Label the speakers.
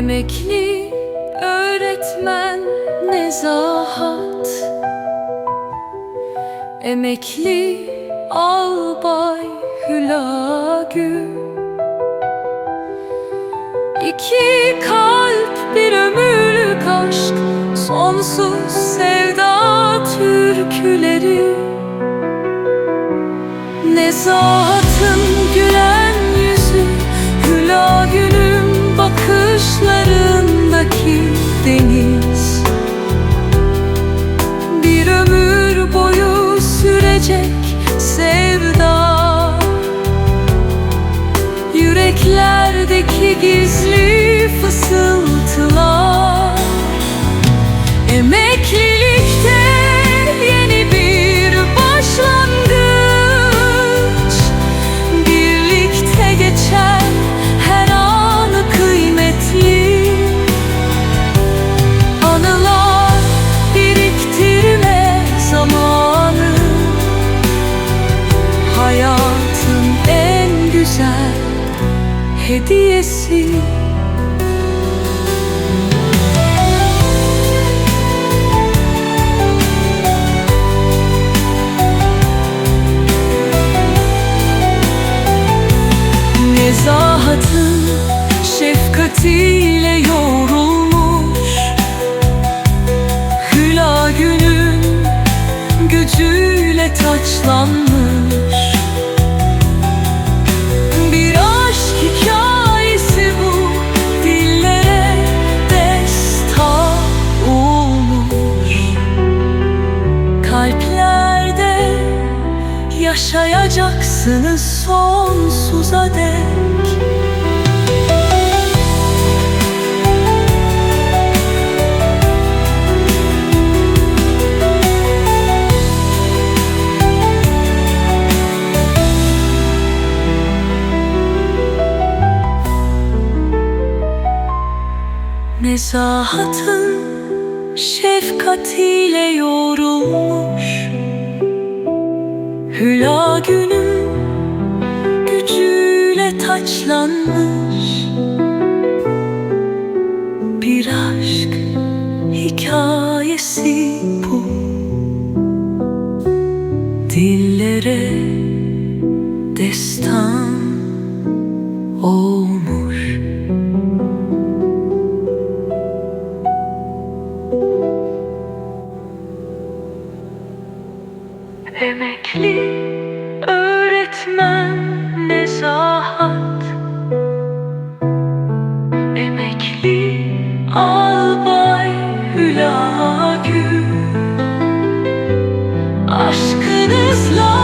Speaker 1: Emekli öğretmen nezahat. Emekli albay Hülagü. İki kalp bir ömürlük aşk Sonsuz sevda türküleri. Nezahatın gülen deniz. Bir ömür boyu sürecek sevda. Yüreklerdeki gizli Nezahatın şefkatiyle yoğrulmuş. Hülagünün gücüyle taçlanmış. Bir aşk hikayesi bu dillere destan olmuş. Kalplerde yaşayacaksınız sonsuza dek Nezahatın şefkatiyle yoğrulmuş. Hülagünün gücüyle taçlanmış. Bir aşk hikayesi bu. Dillere destan olmuş Emekli öğretmen nezahat. Emekli albay Hülagü. Aşkınızla